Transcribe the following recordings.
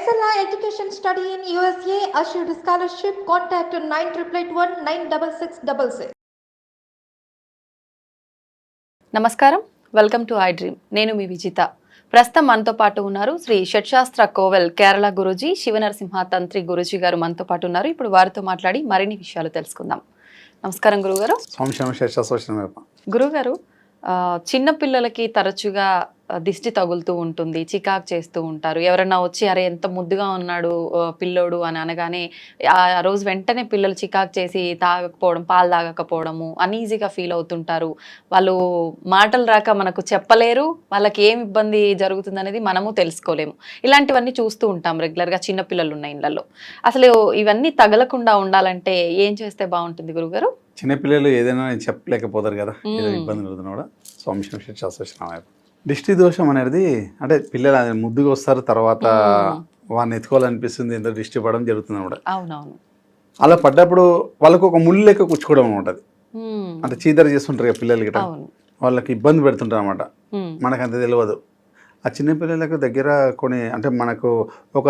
Excella Education Study in USA assured scholarship. Contact 9881 96666. నమస్కారం. Welcome to I dream నేను మీ విజిత. ప్రస్తుతం మనతో పాటు ఉన్నారు శ్రీ షట్శాస్త్ర కోవెల్ కేరళ గురుజీ శివనరసింహ తంత్రి గురుజీ గారు మనతో పాటు ఉన్నారు. ఇప్పుడు వారితో మాట్లాడి మరిన్ని విషయాలు తెలుసుకుందాం. నమస్కారం గురుగారు. సంశయం శేషాశోషణ గురుగారు ఆ, చిన్న పిల్లలకి తరచుగా దిష్టి తగులుతూ ఉంటుంది చికాకు చేస్తూ ఉంటారు. ఎవరన్నా వచ్చి అరే ఎంత ముద్దుగా ఉన్నాడు పిల్లోడు అని అనగానే ఆ రోజు వెంటనే పిల్లలు చికాకు చేసి తాగకపోవడం పాలు తాగకపోవడము అన్ఈజీగా ఫీల్ అవుతుంటారు. వాళ్ళు మాటలు రాక మనకు చెప్పలేరు వాళ్ళకి ఏం ఇబ్బంది జరుగుతుంది అనేది మనము తెలుసుకోలేము. ఇలాంటివన్నీ చూస్తూ ఉంటాం రెగ్యులర్గా చిన్న పిల్లలు ఉన్న ఇళ్ళల్లో అసలు ఇవన్నీ తగలకుండా ఉండాలంటే ఏం చేస్తే బాగుంటుంది గురుగారు? చిన్నపిల్లలు ఏదైనా చెప్పలేకపోతారు కదా. ఇబ్బందులు అవుతున్నా కూడా. సంశయం శేషాశోషణ దిష్టి దోషం అనేది అంటే పిల్లలు ముద్దుగా వస్తారు తర్వాత. వాడిని ఎత్తుకోవాలనిపిస్తుంది ఎంత దిష్టి పడడం జరుగుతుంది అనమాట. అలా పడ్డప్పుడు వాళ్ళకు ఒక ముళ్ళు లెక్క కుచ్చుకోవడం ఉంటుంది అంటే చీదర చేస్తుంటారు కదా పిల్లలు గిట్ట. వాళ్ళకి ఇబ్బంది పెడుతుంటారు అనమాట. మనకు అంత తెలియదు ఆ చిన్న పిల్లలకు దగ్గర కొన్ని అంటే మనకు ఒక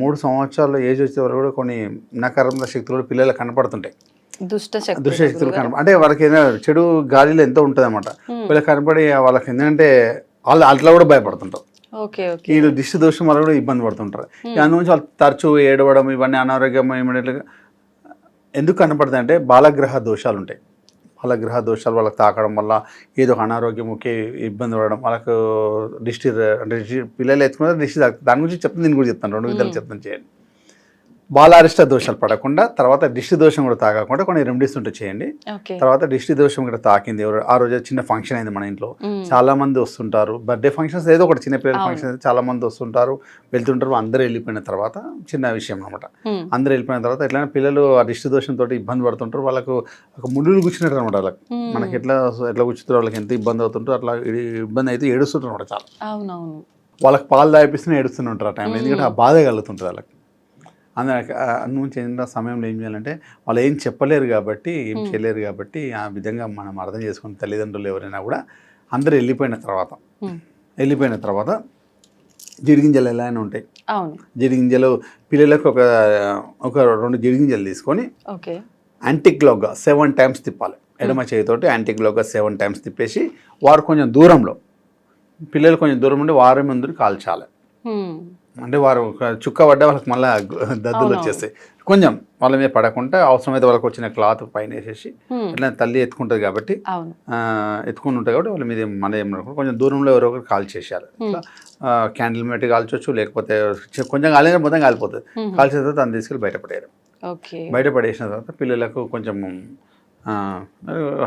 మూడు సంవత్సరాల ఏజ్ వచ్చే వరకు కూడా కొన్ని నకారాత్మక శక్తులు పిల్లలకు కనపడుతుంటాయి. దుష్టశక్తులు కనప అంటే వాళ్ళకి ఏదైనా చెడు గాలిలో ఎంతో ఉంటుంది అనమాట వీళ్ళకి కనపడి వాళ్ళకి ఏంటంటే వాళ్ళు అట్లా కూడా భయపడుతుంటారు. వీళ్ళు దిష్టి దోషం వల్ల కూడా ఇబ్బంది పడుతుంటారు. దాని నుంచి వాళ్ళు తరచూ ఏడవడం ఇవన్నీ అనారోగ్యం ఇమీడియట్గా ఎందుకు కనపడతాయి అంటే బాలగ్రహ దోషాలు ఉంటాయి. బాలగ్రహ దోషాలు వాళ్ళకి తాకడం వల్ల ఏదో ఒక అనారోగ్యం ఒకే ఇబ్బంది పడడం వాళ్ళకు దిష్టి అంటే పిల్లలు ఎత్తుకున్న దిష్టి. దాని గురించి చెప్తాను దీని గురించి చెప్తాను. రెండు విధాలు చెప్తాను చేయండి. బాలారిష్ట దోషాలు పడకుండా తర్వాత దిష్టి దోషం కూడా తాగకుండా కొన్ని రెమెడీస్ ఉంటే చేయండి. తర్వాత దిష్టి దోషం కూడా తాకింది. ఆ రోజు చిన్న ఫంక్షన్ అయింది మన ఇంట్లో. చాలా మంది వస్తుంటారు. బర్త్డే ఫంక్షన్స్ ఏదో ఒకటి చిన్న పిల్లల. ఫంక్షన్ అయితే చాలా మంది వస్తుంటారు. వెళ్తుంటారు. అందరూ వెళ్ళిపోయిన తర్వాత చిన్న విషయం అనమాట అందరూ వెళ్ళిపోయిన తర్వాత ఎట్లా పిల్లలు ఆ దిష్టి దోషంతో ఇబ్బంది పడుతుంటారు. వాళ్ళకు ఒక ముళ్ళు కూర్చున్నట్టు అనమాట వాళ్ళకి. మనకి ఎట్లా ఎట్లా కూర్చుతారో వాళ్ళకి ఎంత ఇబ్బంది అవుతుంటారో? అట్లా ఇబ్బంది అయితే ఏడుస్తుంటారు అనమాట చాలా. వాళ్ళకి పాలు తాగిపిస్తూనే ఏడుస్తూనే ఉంటారు ఆ టైంలో ఎందుకంటే ఆ బాధ కలుగుతుంటుంది వాళ్ళకి. అందుకే నుంచి ఏంటంటే సమయంలో ఏం చేయాలంటే వాళ్ళు ఏం చెప్పలేరు కాబట్టి ఏం. చేయలేరు కాబట్టి ఆ విధంగా మనం అర్థం చేసుకుని తల్లిదండ్రులు ఎవరైనా కూడా అందరూ వెళ్ళిపోయిన తర్వాత వెళ్ళిపోయిన తర్వాత జిడిగింజలు ఎలా అయినా ఉంటాయి. జిడిగింజలు పిల్లలకు ఒక ఒక రెండు జిడిగింజలు తీసుకొని ఓకే. యాంటిక్లోగా సెవెన్ టైమ్స్ తిప్పాలి. ఎడమ చేతితోటి యాంటిక్లోగా సెవెన్ టైమ్స్ తిప్పేసి వారు కొంచెం దూరంలో పిల్లలు కొంచెం దూరం ఉండి వారి ముందు కాల్చాలి. అంటే వారు ఒక చుక్క పడ్డ వాళ్ళకి మళ్ళీ దద్దులు. వచ్చేస్తాయి. కొంచెం వాళ్ళ మీద పడకుండా అవసరమైతే వాళ్ళకి వచ్చిన క్లాత్ పైన వేసేసి ఇట్లా తల్లి ఎత్తుకుంటుంది కాబట్టి ఎత్తుకుని ఉంటుంది కాబట్టి వాళ్ళ మీద మన ఏం రాకుండా కొంచెం దూరంలో ఎవరో ఒకరు కాల్ చేసేయాలి. ఇట్లా క్యాండిల్ మెట్టి కాల్చొచ్చు లేకపోతే కొంచెం కాలిన మొత్తం కాలిపోతుంది. కాల్చిన తర్వాత దాన్ని తీసుకెళ్ళి బయటపడేయరు ఓకే. బయటపడేసిన తర్వాత పిల్లలకు కొంచెం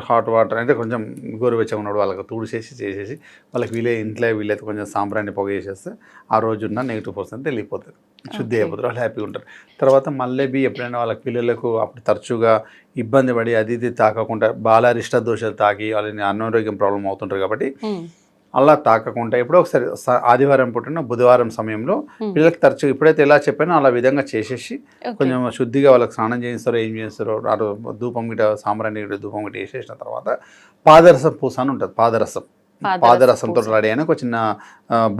హాట్ వాటర్ అంటే కొంచెం గోరువెచ్చగా ఉన్నాడు వాళ్ళకి తుడిచేసి చేసేసి వాళ్ళకి వీలే ఇంట్లో వీలైతే కొంచెం సాంబ్రాన్ని పొగ చేసేస్తే ఆ రోజున్న నెగిటివ్ పర్సెంట్ వెళ్ళిపోతుంది శుద్ధి. అయిపోతారు వాళ్ళు హ్యాపీగా ఉంటారు. తర్వాత మళ్ళీ బి ఎప్పుడైనా వాళ్ళకి పిల్లలకు అప్పుడు తరచుగా ఇబ్బంది పడి అది ఇది తాకకుండా బాలారిష్ట దోషాలు తాకి వాళ్ళని అనారోగ్యం ప్రాబ్లం అవుతుంటారు కాబట్టి అలా తాకకుండా ఎప్పుడో ఒకసారి ఆదివారం పుట్టిన బుధవారం సమయంలో. పిల్లలకి తరచు ఎప్పుడైతే ఎలా చెప్పానో అలా విధంగా చేసేసి కొంచెం శుద్ధిగా వాళ్ళకి స్నానం చేయిస్తారో ఏం చేస్తారో అటు ధూపం గిట సాంబ్రాణి గిట ధూపం గిట వేసేసిన తర్వాత పాదరసం పూస అని ఉంటుంది పాదరసం పాదరసంతో. రెడీ అయిన ఒక చిన్న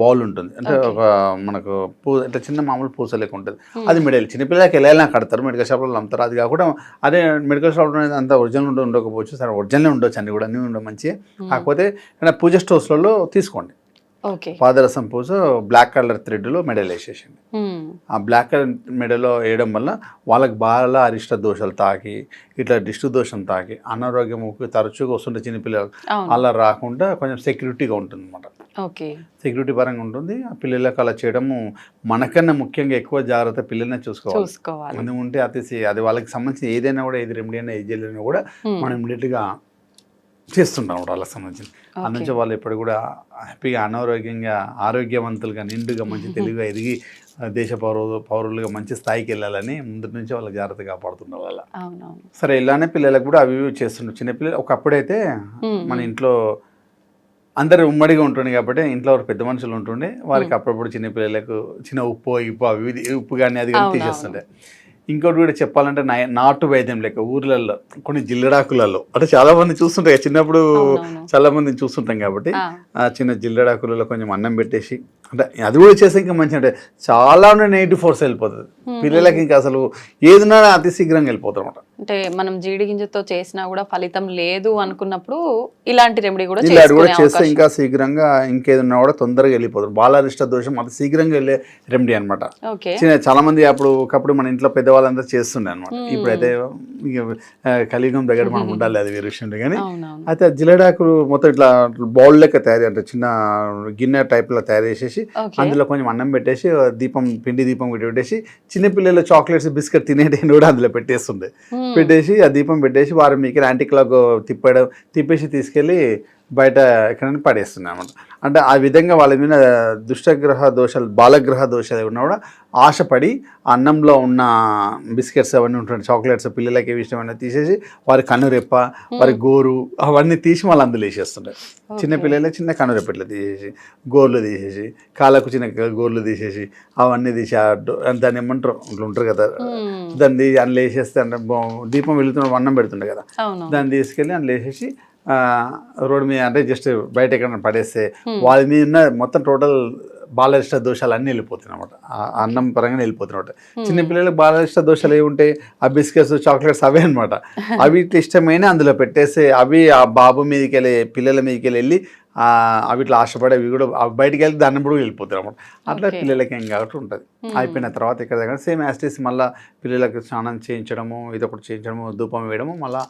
బౌల్ ఉంటుంది. అంటే. ఒక మనకు పూ ఇట్లా చిన్న మామూలు పూస లెక్క ఉంటుంది. ఉమ్, అది మెడల్ చిన్నపిల్లలకి ఎలా ఎలా కడతారు. మెడికల్ షాప్లో అమ్ముతారు. అది కాకుండా అదే మెడికల్ షాప్లో అంత ఒరిజినల్ ఉండ ఉండకపోవచ్చు. సరే ఒరిజినల్ ఉండొచ్చు అన్ని కూడా అన్నీ ఉండవు మంచిగా ఉమ్, కాకపోతే పూజ స్టోర్స్లలో తీసుకోండి. పాదరసం పూస బ్లాక్ కలర్ థ్రెడ్లో మెడల్ వేసేసింది. ఆ బ్లాక్ కలర్ మెడలో వేయడం వల్ల వాళ్ళకి బాగా అరిష్ట దోషాలు తాకి ఇట్లా దిష్టి దోషం తాకి అనారోగ్యం తరచుగా వస్తుంటే చిన్నపిల్లలు అలా రాకుండా కొంచెం సెక్యూరిటీగా ఉంటుంది అనమాట సెక్యూరిటీ పరంగా ఉంటుంది. ఆ పిల్లలకు అలా చేయడము మనకన్నా ముఖ్యంగా ఎక్కువ జాగ్రత్త పిల్లల్ని చూసుకోవాలి. ఎందుకంటే అది అది వాళ్ళకి సంబంధించి ఏదైనా కూడా ఏది రెమెడీ అయినా ఏది కూడా మనం ఇమీడియట్గా చేస్తుంటాం కూడా వాళ్ళకి సంబంధించి అందుకే వాళ్ళు ఎప్పుడు కూడా హ్యాపీగా అనారోగ్యంగా ఆరోగ్యవంతులుగా నిండుగా మంచి తెలివిగా ఎదిగి దేశ పౌరు పౌరులుగా మంచి స్థాయికి వెళ్ళాలని ముందు నుంచి వాళ్ళకి జాగ్రత్త కాపాడుతున్నారు వాళ్ళ. సరే ఇలానే పిల్లలకు కూడా అవి చేస్తుండ్రు చిన్నపిల్లలు ఒకప్పుడైతే మన ఇంట్లో అందరు ఉమ్మడిగా ఉంటుండే కాబట్టి ఇంట్లో పెద్ద మనుషులు ఉంటుండే. వారికి అప్పుడప్పుడు చిన్న పిల్లలకు చిన్న ఉప్పు ఇప్పు అవి ఉప్పు కానీ అది కానీ. తీసేస్తుండే. ఇంకోటి కూడా చెప్పాలంటే నా- నాటు వైద్యం లెక్క ఊర్లలో కొన్ని జిల్లడాకులలో అంటే చాలా మంది చూస్తుంటాయి చిన్నప్పుడు. చాలా మంది చూస్తుంటాం కాబట్టి ఆ, ఆ చిన్న జిల్లడాకులలో కొంచెం అన్నం పెట్టేసి అంటే అది కూడా చేస్తే ఇంకా మంచి అంటే చాలా నెగిటివ్ ఫోర్స్ వెళ్ళిపోతుంది. పిల్లలకి ఇంకా అసలు ఏదిన్నా అతి శీఘ్రంగా వెళ్ళిపోతారు అనమాట అంటే మనం జీడి గింజతో చేసినా కూడా ఫలితం లేదు అనుకున్నప్పుడు ఇలాంటి రెమెడీ కూడా ఇలా అది కూడా చేస్తే ఇంకా శీఘ్రంగా ఇంకేదన్నా కూడా తొందరగా వెళ్ళిపోతారు. బాలారిష్ట దోషం అతి శీఘ్రంగా వెళ్ళే రెమెడీ అనమాట చాలా మంది అప్పుడు ఒకప్పుడు మన ఇంట్లో పెద్దవాళ్ళందరూ చేస్తుండే అనమాట ఇప్పుడైతే ఇక, ఆ, కలియుగం దగ్గర మనం ఉండాలి అది వేరే విషయం కానీ అయితే ఆ జిల్లడాకులు మొత్తం ఇట్లా బౌల్ లెక్క తయారు అంటే చిన్న గిన్నె టైప్లో తయారు చేసేసి ఓకే అందులో కొంచెం అన్నం పెట్టేసి దీపం పిండి దీపం పెట్టి పెట్టేసి చిన్నపిల్లలు చాక్లెట్స్ బిస్కెట్ తినేటివి కూడా అందులో పెట్టేస్తుండే Hmm. పెట్టేసి ఆ దీపం పెట్టేసి వారు మీకు యాంటీ క్లాక్ తిప్పడం తిప్పేసి తీసుకెళ్ళి బయట ఎక్కడైనా పడేస్తున్నాయి అన్నమాట అంటే ఆ విధంగా వాళ్ళ మీద దుష్టగ్రహ దోషాలు బాలగ్రహ దోషాలు ఉన్నా కూడా ఆశపడి అన్నంలో ఉన్న బిస్కెట్స్ అవన్నీ ఉంటాయి చాక్లెట్స్ పిల్లలకి ఏవి ఇష్టమైనా తీసేసి వారి కనురెప్ప వారి గోరు అవన్నీ తీసి మళ్ళీ అందులో వేసేస్తుంటారు చిన్న పిల్లలే చిన్న కనురెప్ప ఇట్లా తీసేసి గోర్లు తీసేసి కాళ్ళకు చిన్న గోర్లు తీసేసి అవన్నీ తీసి దాన్ని ఏమంటారు ఇట్లా ఉంటారు కదా. దాన్ని అందులో వేసేస్తే అంటే దీపం వెళుతున్న అన్నం పెడుతుండే కదా. దాన్ని తీసుకెళ్ళి అందులో వేసేసి రోడ్డు మీద అంటే జస్ట్ బయట ఎక్కడైనా పడేస్తే వాళ్ళ మీద ఉన్న మొత్తం టోటల్ బాలరిష్ట దోషాలు అన్నీ వెళ్ళిపోతాయి అనమాట అన్నం పరంగానే వెళ్ళిపోతున్నాయి చిన్నపిల్లలకు బాలరిష్ట దోషాలు ఏమి ఉంటాయి? ఆ బిస్కెట్స్ చాక్లెట్స్ అవే అనమాట అవి ఇష్టమైన అందులో పెట్టేస్తే అవి ఆ బాబు మీదకి వెళ్ళి పిల్లల మీదకి వెళ్ళి ఆ, అవి ఇట్లా ఆశపడి అవి కూడా అవి బయటికి వెళ్ళి దాన్ని కూడా వెళ్ళిపోతాయి అనమాట అట్లా. పిల్లలకి ఏం కాబట్టి ఉంటుంది. అయిపోయిన తర్వాత ఇక్కడ దగ్గర సేమ్ యాస్టిస్ మళ్ళీ పిల్లలకు స్నానం చేయించడము ఇదొకటి చేయించడము ధూపం వేయడము మళ్ళీ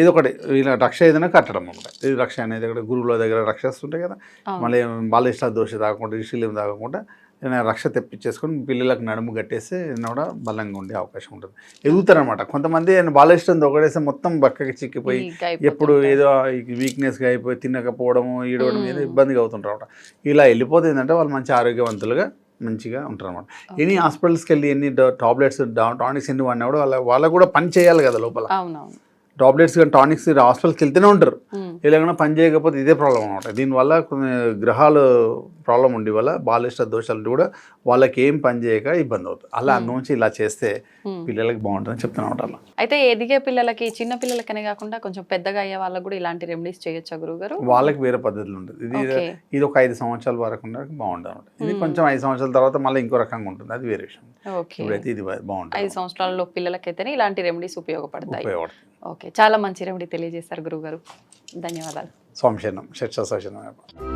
ఇదొకటి. ఇలా రక్ష ఏదైనా కట్టడం అనమాట. ఇది రక్ష అనేది ఇక్కడ గురువుల దగ్గర రక్షిస్తుంటాయి కదా. మళ్ళీ బాలిష్ట దోష తాగకుండా ఇష్టం తాగకుండా ఏదైనా రక్ష తెప్పించేసుకొని పిల్లలకు నడుము కట్టేస్తే ఏదైనా కూడా బలంగా ఉండే అవకాశం ఉంటుంది. ఎదుగుతారనమాట కొంతమంది బాలిష్టం ఒకటేస్తే మొత్తం బక్కకి చిక్కిపోయి. ఎప్పుడు ఏదో వీక్నెస్గా అయిపోయి తినకపోవడము ఈడవడం ఏదో ఇబ్బందిగా అవుతుంటారు అనమాట ఇలా వెళ్ళిపోతే ఏంటంటే వాళ్ళు మంచి ఆరోగ్యవంతులుగా మంచిగా ఉంటారు అనమాట ఎన్ని హాస్పిటల్స్కి వెళ్ళి ఎన్ని టాబ్లెట్స్ టానిక్స్ ఎన్ని వాడినా కూడా వాళ్ళ వాళ్ళకు కూడా పని చేయాలి కదా లోపల. టాబ్లెట్స్ కానీ టానిక్స్ హాస్పిటల్కి వెళ్తూనే ఉంటారు. ఇలాగైనా పని చేయకపోతే ఇదే ప్రాబ్లం అనమాట దీనివల్ల కొన్ని గ్రహాలు ప్రాబ్లం ఉండి వల్ల బాలిష్ట దోషాలు కూడా వాళ్ళకి ఏం పని చేయక ఇబ్బంది అవుతుంది. అలా నుంచి ఇలా చేస్తే. పిల్లలకి బాగుంటుందని చెప్తున్నమాట అలా అయితే ఎదిగే పిల్లలకి చిన్న పిల్లలకనే కాకుండా కొంచెం పెద్దగా అయ్యే వాళ్ళకి కూడా ఇలాంటి రెమెడీస్ చేయొచ్చా గురుగారు వాళ్ళకి వేరే పద్ధతులు ఉంటుంది. ఇది ఇది ఒక ఐదు సంవత్సరాల వరకు బాగుంటుంది అనమాట ఇది. కొంచెం ఐదు సంవత్సరాల తర్వాత మళ్ళీ ఇంకో రకంగా ఉంటుంది. అది వేరే విషయం. ఇప్పుడైతే ఇది బాగుంటుంది. ఐదు సంవత్సరాలలో పిల్లలకైతేనే ఇలాంటి రెమెడీస్ ఉపయోగపడతాయి. ఓకే. చాలా మంచి రెమెడీ తెలియజేస్తారు గురువుగారు. ధన్యవాదాలు. సోమశనం షట్సాశనం